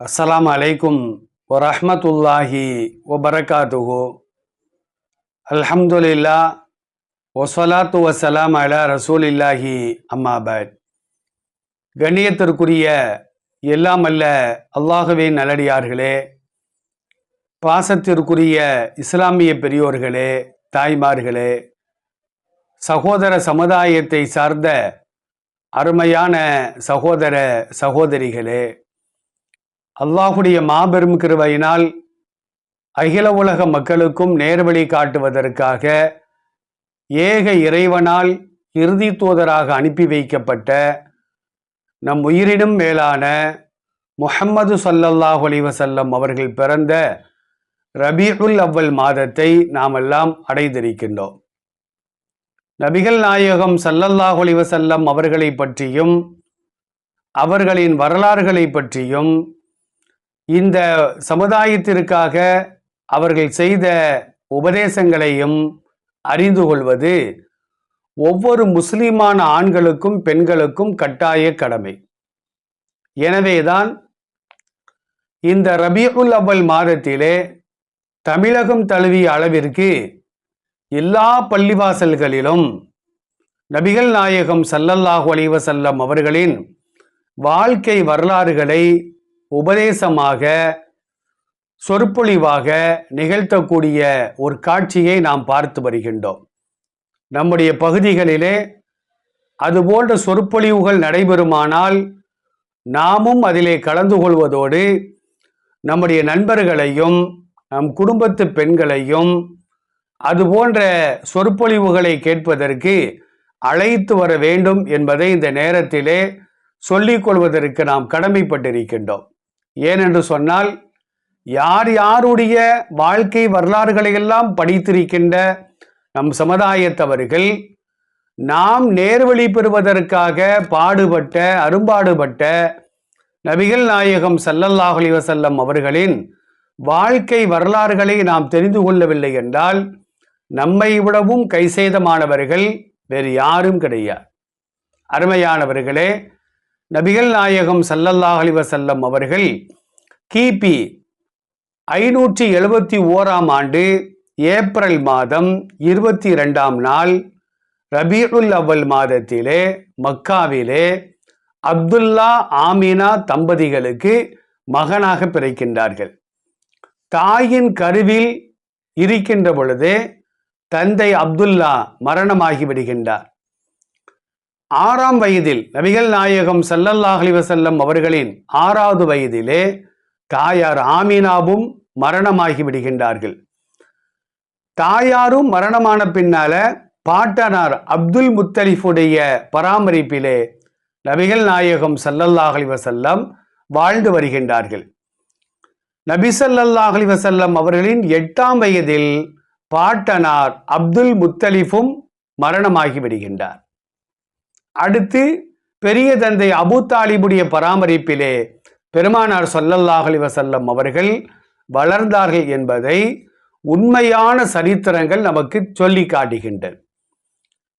அஸ்லாம் அலைக்கும் வரமத்துல்லாஹி வபரகாத்துஹு. அல்ஹம்துலில்லா ஒசலாத்து வசலாம் அலா ரசூலில்லாஹி அம்மாபாத் கண்ணியத்திற்குரிய எல்லாம் அல்ல அல்லாஹுவின் நல்லடியார்களே பாசத்திற்குரிய இஸ்லாமிய பெரியோர்களே தாய்மார்களே சகோதர சமுதாயத்தை சார்ந்த அருமையான சகோதர சகோதரிகளே அல்லாஹுடைய மாபெரும் கிருவையினால் அகில உலக மக்களுக்கும் நேர்வழி காட்டுவதற்காக ஏக இறைவனால் இறுதி தூதராக அனுப்பி வைக்கப்பட்ட நம் உயிரினும் மேலான முஹம்மது சல்லல்லாஹ் அலிவசல்லம் அவர்கள் பிறந்த ரபீஉல் அவ்வல் மாதத்தை நாமெல்லாம் அடைந்திருக்கின்றோம். நபிகள் நாயகம் சல்லல்லாஹ் அலிவசல்லம் அவர்களை பற்றியும் அவர்களின் வரலாறுகளை பற்றியும் இந்த சமுதாயத்திற்காக அவர்கள் செய்த உபதேசங்களையும் அறிந்து கொள்வது ஒவ்வொரு முஸ்லிமான ஆண்களுக்கும் பெண்களுக்கும் கட்டாய கடமை. எனவேதான் இந்த ரபியுல் அவல் மாதத்திலே தமிழகம் தழுவிய அளவிற்கு எல்லா பள்ளிவாசல்களிலும் நபிகள் நாயகம் சல்லல்லாஹு அலைஹி அவர்களின் வாழ்க்கை வரலாறுகளை உபதேசமாக சொற்பொழிவாக நிகழ்த்தக்கூடிய ஒரு காட்சியை நாம் பார்த்து வருகின்றோம். நம்முடைய பகுதிகளிலே அதுபோன்ற சொற்பொழிவுகள் நடைபெறுமானால் நாமும் அதிலே கலந்து கொள்வதோடு நம்முடைய நண்பர்களையும் நம் குடும்பத்து பெண்களையும் அதுபோன்ற சொற்பொழிவுகளை கேட்பதற்கு அழைத்து வர வேண்டும் என்பதை இந்த நேரத்திலே சொல்லிக் கொள்வதற்கு நாம் கடமைப்பட்டிருக்கின்றோம். ஏனென்று சொன்னால் யார் யாருடைய வாழ்க்கை வரலாறுகளை எல்லாம் படித்திருக்கின்ற நம் சமுதாயத்தவர்கள் நாம் நேர்வழி பெறுவதற்காக பாடுபட்ட அரும்பாடுபட்ட நபிகள் நாயகம் சல்லல்லாஹு செல்லம் அவர்களின் வாழ்க்கை வரலாறுகளை நாம் தெரிந்து கொள்ளவில்லை என்றால் நம்மை விடவும் கைசேதமானவர்கள் வேறு யாரும் கிடையாது. அருமையானவர்களே நபிகள் நாயகம் சல்லல்லாஹு அலைஹி அவர்கள் கிபி ஐநூற்றி எழுபத்தி ஓராம் ஆண்டு ஏப்ரல் மாதம் இருபத்தி ரெண்டாம் நாள் ரபீஉல் அவ்வல் மாதத்திலே மக்காவிலே அப்துல்லா ஆமினா தம்பதிகளுக்கு மகனாக பிறக்கின்றார்கள். தாயின் கருவில் இருக்கின்ற பொழுதே தந்தை அப்துல்லா மரணமாகி விடுகின்றார். ஆறாம் வயதில் நபிகள் நாயகம் சல்லல்லாஹலி வசல்லம் அவர்களின் ஆறாவது வயதிலே தாயார் ஆமீனாவும் மரணமாகி விடுகின்றார்கள். தாயாரும் மரணமான பின்னால பாட்டனார் அப்துல் முத்தலிஃபுடைய பராமரிப்பிலே நபிகள் நாயகம் சல்லல்லாஹலி வசல்லம் வாழ்ந்து வருகின்றார்கள். நபி ஸல்லல்லாஹு அலைஹி அவர்களின் எட்டாம் வயதில் பாட்டனார் அப்துல் முத்தலிஃபும் மரணமாகி விடுகின்றார். அடுத்து பெரிய தந்தை அபு தாலிபுடைய பராமரிப்பிலே பெருமானார் சொல்லல்லாஹ் வசல்லம் அவர்கள் வளர்ந்தார்கள் என்பதை உண்மையான சரித்திரங்கள் நமக்கு சொல்லி காட்டுகின்றன.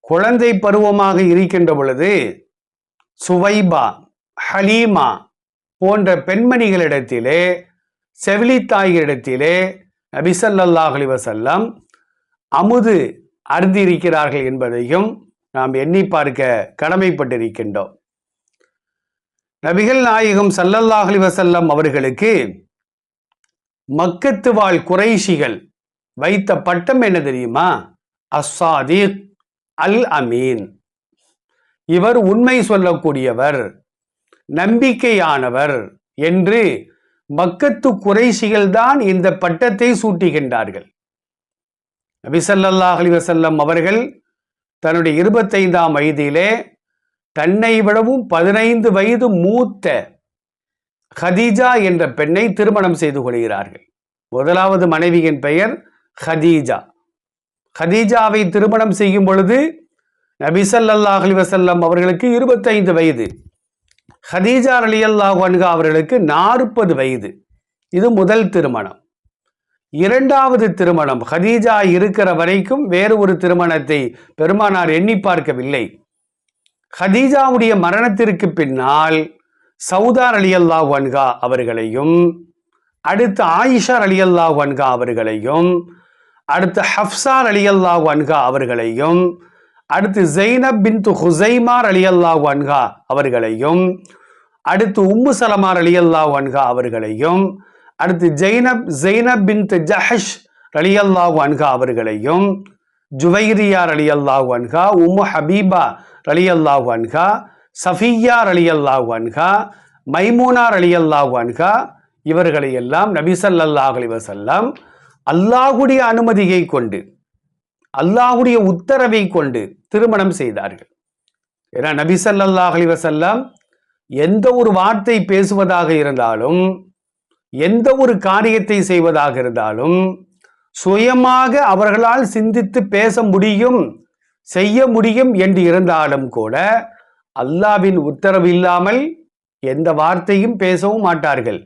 குழந்தை பருவமாக இருக்கின்ற பொழுது சுவைபா ஹலீமா போன்ற பெண்மணிகளிடத்திலே செவிலித்தாய்களிடத்திலே நபிசல்லாஹ் அலி வசல்லம் அமுது அருந்திருக்கிறார்கள் என்பதையும் நாம் எண்ணி பார்க்க கடமைப்பட்டிருக்கின்றோம். நபிகள் நாயகம் சல்லல்லாஹலி வசல்லம் அவர்களுக்கு மக்கத்து வாழ் குறைஷிகள் வைத்த பட்டம் என்ன தெரியுமா? அஸ்ஸாதிக் அல் அமீன் இவர் உண்மை சொல்லக்கூடியவர் நம்பிக்கையானவர் என்று மக்கத்து குறைசிகள் தான் இந்த பட்டத்தை சூட்டுகின்றார்கள். நபிசல்லாஹ் அலி வசல்லம் அவர்கள் தன்னுடைய இருபத்தைந்தாம் வயதிலே தன்னை விடவும் பதினைந்து வயது மூத்த ஹதீஜா என்ற பெண்ணை திருமணம் செய்து கொள்கிறார்கள். முதலாவது மனைவியின் பெயர் ஹதீஜா. ஹதீஜாவை திருமணம் செய்யும் பொழுது நபிசல்லாஹ் அலிவசல்லம் அவர்களுக்கு இருபத்தைந்து வயது. ஹதீஜா அலி அல்லாஹ் அன்கா அவர்களுக்கு நாற்பது வயது. இது முதல் திருமணம். இரண்டாவது திருமணம். ஹதீஜா இருக்கிற வரைக்கும் வேறு ஒரு திருமணத்தை பெருமானார் எண்ணி பார்க்கவில்லை. ஹதீஜாவுடைய மரணத்திற்கு பின்னால் சவுதார் அலியல்லா வன்கா அவர்களையும் அடுத்து ஆயிஷார் அலியல்லா வன்கா அவர்களையும் அடுத்து ஹப்சார் அலியல்லா வன்கா அவர்களையும் அடுத்து ஜெய்னப் பின் ஹுசைமார் அலியல்லா வன்கா அவர்களையும் அடுத்து உம்மு சலமார் அலியல்லா வன்கா அவர்களையும் அடுத்து ஜெய்னப் ஜெய்னப் பின் ஜஹஷ் அல்லாஹ் வன்கா அவர்களையும் ஜுவைரியார் அலி அல்லாஹ் அன்ஹா உம்மு ஹபீபா அலி அல்லாஹ் அன்ஹா சஃபியார் அலி அல்லாஹ் அன்ஹா மைமூனார் அலி அல்லாஹ் அன்ஹா இவர்களை எல்லாம் நபிசல்லாஹ் அலி வசல்லாம் அல்லாஹுடைய அனுமதியை கொண்டு அல்லாஹுடைய உத்தரவை கொண்டு திருமணம் செய்தார்கள். ஏன்னா நபிசல்லாஹ் அலி வசல்லாம் எந்த ஒரு வார்த்தை பேசுவதாக இருந்தாலும் எந்த ஒரு காரியத்தை செய்வதாக இருந்தாலும் சுயமாக அவர்களால் சிந்தித்து பேச முடியும் செய்ய முடியும் என்று இருந்தாலும் கூட அல்லாவின் உத்தரவு இல்லாமல் எந்த வார்த்தையும் பேசவும் மாட்டார்கள்.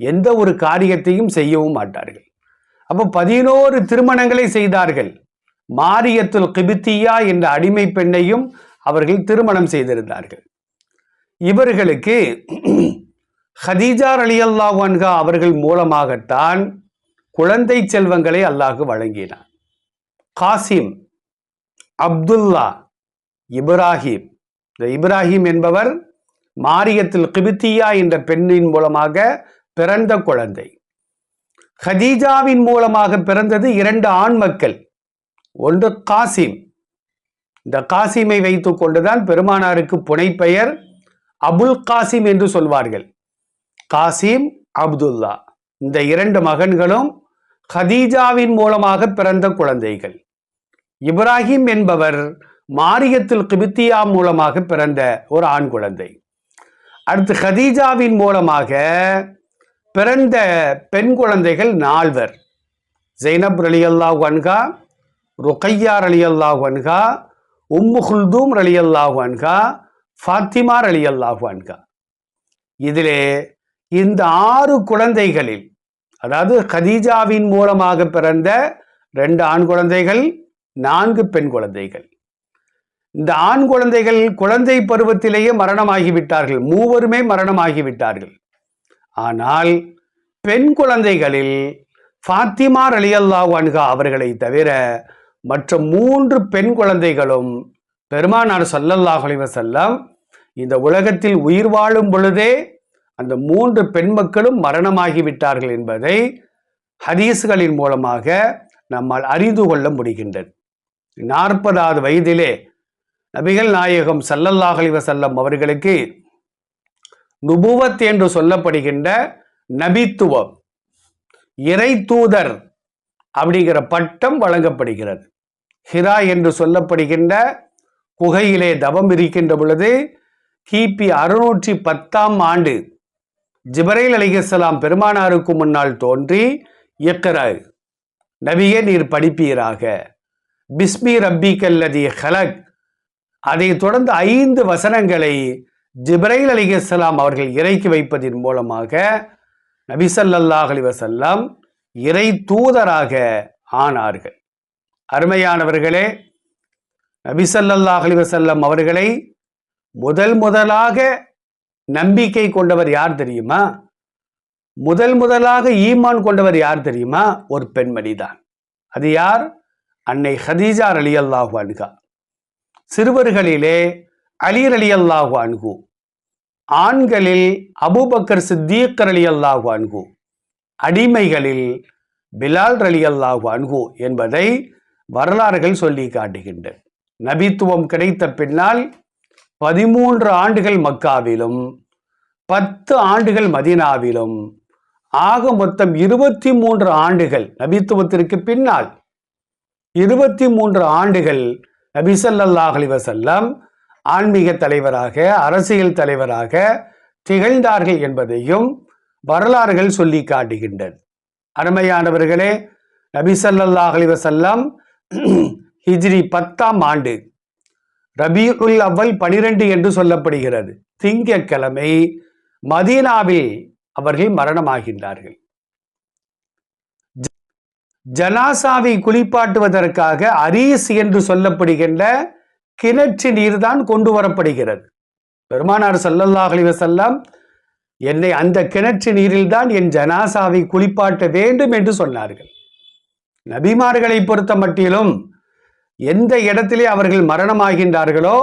எந்த ஒரு காரியத்தையும் செய்யவும் மாட்டார்கள். அப்போ பதினோரு திருமணங்களை செய்தார்கள். மாரியத்துல் கிபித்தியா என்ற அடிமை பெண்ணையும் அவர்கள் திருமணம் செய்திருந்தார்கள். இவர்களுக்கு ஹதீஜார் அலி அல்லாஹ் அவர்கள் மூலமாகத்தான் குழந்தை செல்வங்களை அல்லாஹு வழங்கினார் காசிம் அப்துல்லா இப்ராஹிம். இந்த இப்ராஹிம் என்பவர் மாரியத்தில் கிபித்தியா என்ற பெண்ணின் மூலமாக பிறந்த குழந்தை. ஹதீஜாவின் மூலமாக பிறந்தது இரண்டு ஆண் மக்கள். ஒன்று காசிம். இந்த காசிமை வைத்து கொண்டுதான் பெருமானாருக்கு புனைப்பெயர் அபுல் காசிம் என்று சொல்வார்கள். காசிம் அப்துல்லா. இந்த இரண்டு மகன்களும் ஹதீஜாவின் மூலமாக பிறந்த குழந்தைகள். இப்ராஹிம் என்பவர் மாரியத்தில் கிபித்தியா மூலமாக பிறந்த ஒரு ஆண் குழந்தை. அடுத்து ஹதீஜாவின் மூலமாக பிறந்த பெண் குழந்தைகள் நால்வர். ஜெய்னப் அலி அல்லாஹ் வன்கா ருக்கையார் அலி அல்லாஹ் வன்கா உம்மு ஹுல்தூம் அலி வன்கா ஃபாத்திமார் அலி அல்லாஹ் வன்கா இதிலே இந்த ஆறு குழந்தைகளில் அதாவது கதீஜாவின் மூலமாக பிறந்த ரெண்டு ஆண் குழந்தைகள் நான்கு பெண் குழந்தைகள். இந்த ஆண் குழந்தைகள் குழந்தை பருவத்திலேயே மரணமாகிவிட்டார்கள். மூவருமே மரணமாகிவிட்டார்கள். ஆனால் பெண் குழந்தைகளில் ஃபாத்திமா அலியல்லா அன்ஹா அவர்களை தவிர மற்ற மூன்று பெண் குழந்தைகளும் பெருமானார் சல்லல்லாஹ் அலிவசல்லாம் இந்த உலகத்தில் உயிர் வாழும் பொழுதே அந்த மூன்று பெண் மக்களும் மரணமாகிவிட்டார்கள் என்பதை ஹதீஸ்களின் மூலமாக நம்மால் அறிந்து கொள்ள முடிகின்றது. நாற்பதாவது வயதிலே நபிகள் நாயகம் சல்லல்லாஹ் அலிவசல்லம் அவர்களுக்கு நுபுவத் என்று சொல்லப்படுகின்ற நபித்துவம் இறை தூதர் அப்படிங்கிற பட்டம் வழங்கப்படுகிறது. ஹிரா என்று சொல்லப்படுகின்ற குகையிலே தவம் இருக்கின்ற பொழுது கிபி அறுநூற்றி பத்தாம் ஆண்டு ஜிபரைல் அலிகசலாம் பெருமானாருக்கு முன்னால் தோன்றி இயக்கிற நபியே நீர் படிப்பீராக. பிஸ்மி ரப்பி கல்லதி ஹலக். அதை தொடர்ந்து ஐந்து வசனங்களை ஜிப்ரைல் அலிகலாம் அவர்கள் இறக்கி வைப்பதன் மூலமாக நபிசல்லாஹ் அலி வசல்லாம் இறை தூதராக ஆனார்கள். அருமையானவர்களே நபிசல்லாஹ் அலி வசல்லம் அவர்களை முதல் முதலாக நம்பிக்கை கொண்டவர் யார் தெரியுமா? முதல் முதலாக ஈமான் கொண்டவர் யார் தெரியுமா? ஒரு பெண்மணி தான். அது யார்? அன்னை ஹதீஜார் அலி அல்லாஹு அன்கா சிறுவர்களிலே அலீர் அலி அல்லாஹு அன்கு ஆண்களில் அபுபக்கர் சித்தீக்கர் அலி அல்லாஹு அன்கு அடிமைகளில் பிலால் அலி அல்லாஹு அன்கு என்பதை வரலாறுகள் சொல்லி காட்டுகின்றன. நபித்துவம் கிடைத்த பின்னால் பதிமூன்று ஆண்டுகள் மக்காவிலும் பத்து ஆண்டுகள் மதினாவிலும் ஆக மொத்தம் இருபத்தி மூன்று ஆண்டுகள் நபித்துவத்திற்கு பின்னால். இருபத்தி மூன்று ஆண்டுகள் நபிசல்லாஹ் அலிவசல்லம் ஆன்மீக தலைவராக அரசியல் தலைவராக திகழ்ந்தார்கள் என்பதையும் வரலாறுகள் சொல்லி காட்டுகின்றது அருமையானவர்களே நபிசல்லாஹ் அலிவசல்லம் ஹிஜ்ரி பத்தாம் ஆண்டு ரபியுல் அவ்வல் பனிரெண்டு என்று சொல்லப்படுகிறது. திங்கக்கிழமை மதீனாவில் அவர்கள் மரணமாகின்றார்கள். ஜனாசாவை குளிப்பாட்டுவதற்காக அரீஸ் என்று சொல்லப்படுகின்ற கிணற்று நீர் தான் கொண்டு வரப்படுகிறது. பெருமானார் சல்லல்லாஹ் அலி வசல்லாம் என்னை அந்த கிணற்று நீரில்தான் என் ஜனாசாவை குளிப்பாட்ட வேண்டும் என்று சொன்னார்கள். நபிமார்களை பொறுத்த மட்டிலும் எந்த இடத்திலே அவர்கள் மரணமாகின்றார்களோ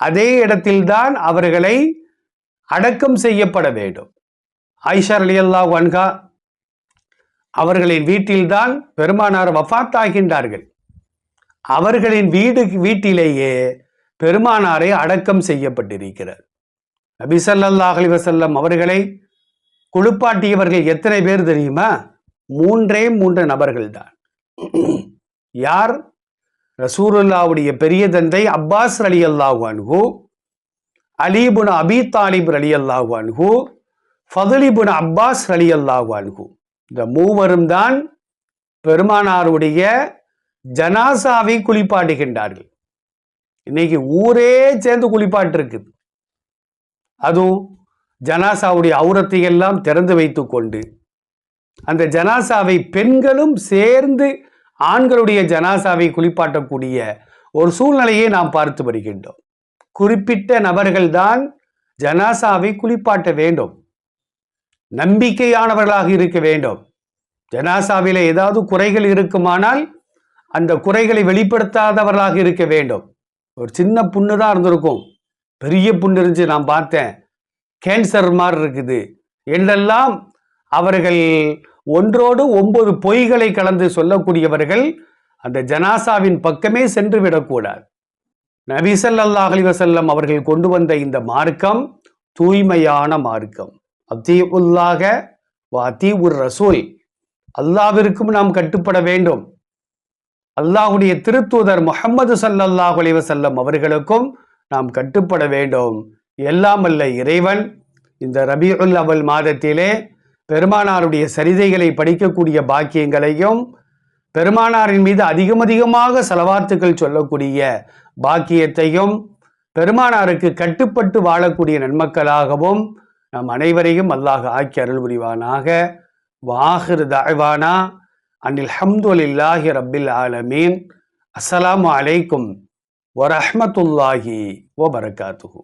அதே இடத்தில்தான் அவர்களை அடக்கம் செய்யப்பட வேண்டும். ஐஷார் அலி அல்லா வன்கா அவர்களின் வீட்டில்தான் பெருமானார் வஃத்தாகின்றார்கள். அவர்களின் வீடு வீட்டிலேயே பெருமானாரை அடக்கம் செய்யப்பட்டிருக்கிறார். நபிசல்லாஹ் அலி வசல்லம் அவர்களை குளிப்பாட்டியவர்கள் எத்தனை பேர் தெரியுமா? மூன்றே மூன்று நபர்கள் தான் யார்? ரசூருல்லாவுடைய பெரிய தந்தை அப்பாஸ் அலி அல்லாஹு அன்ஹு அலீபுன் அபி தாலிப் அலி அல்லாஹு அன்ஹு அப்பாஸ் அலி அல்லாஹு இந்த மூவரும் தான் பெருமானாருடைய ஜனாசாவை குளிப்பாட்டுகின்றார்கள். இன்னைக்கு ஊரே சேர்ந்து குளிப்பாட்டு இருக்குது அதுவும் ஜனாசாவுடைய அவுரத்தை எல்லாம் திறந்து வைத்து கொண்டு அந்த ஜனாசாவை பெண்களும் சேர்ந்து ஆண்களுடைய ஜனாசாவை குளிப்பாட்டக்கூடிய ஒரு சூழ்நிலையை நாம் பார்த்து வருகின்றோம். குறிப்பிட்ட நபர்கள்தான் ஜனாசாவை குளிப்பாட்ட வேண்டும். நம்பிக்கையானவர்களாக இருக்க வேண்டும். ஜனாசாவில் ஏதாவது குறைகள் இருக்குமானால் அந்த குறைகளை வெளிப்படுத்தாதவர்களாக இருக்க வேண்டும். ஒரு சின்ன புண்ணு தான் இருந்திருக்கும். பெரிய புண்ணு இருந்துச்சு நான் பார்த்தேன். கேன்சர் மாதிரி இருக்குது. என்றெல்லாம் அவர்கள் ஒன்றோடு ஒன்பது பொய்களை கலந்து சொல்லக்கூடியவர்கள் அந்த ஜனாசாவின் பக்கமே சென்று விடக்கூடாது. நபிசல்லா அலிவசல்லம் அவர்கள் கொண்டு வந்த இந்த மார்க்கம் தூய்மையான மார்க்கம். அத்தீவுல்லாக உல்லாக உர் ரசூல். அல்லாவிற்கும் நாம் கட்டுப்பட வேண்டும். அல்லாஹுடைய திருத்தூதர் முகமது சல்லல்லாஹ் அலிவசல்லம் அவர்களுக்கும் நாம் கட்டுப்பட வேண்டும். எல்லாம் அல்ல இறைவன். இந்த ரபியுல் அவல் மாதத்திலே பெருமானாருடைய சரிதைகளை படிக்கக்கூடிய பாக்கியங்களையும் பெருமானாரின் மீது அதிகம் அதிகமாக செலவாத்துக்கள் சொல்லக்கூடிய பாக்கியத்தையும் பெருமானாருக்கு கட்டுப்பட்டு வாழக்கூடிய நன்மக்களாகவும் நம் அனைவரையும் அல்லாஹ் ஆக்கி அருள் புரிவானாக வாஹிர் தாய்வானா அனில் ஹம்துலில்லாஹி ரப்பில் ஆலமீன். அஸ்ஸலாமு அலைக்கும் வரஹமத்துல்லாஹி வபரகாத்துஹூ.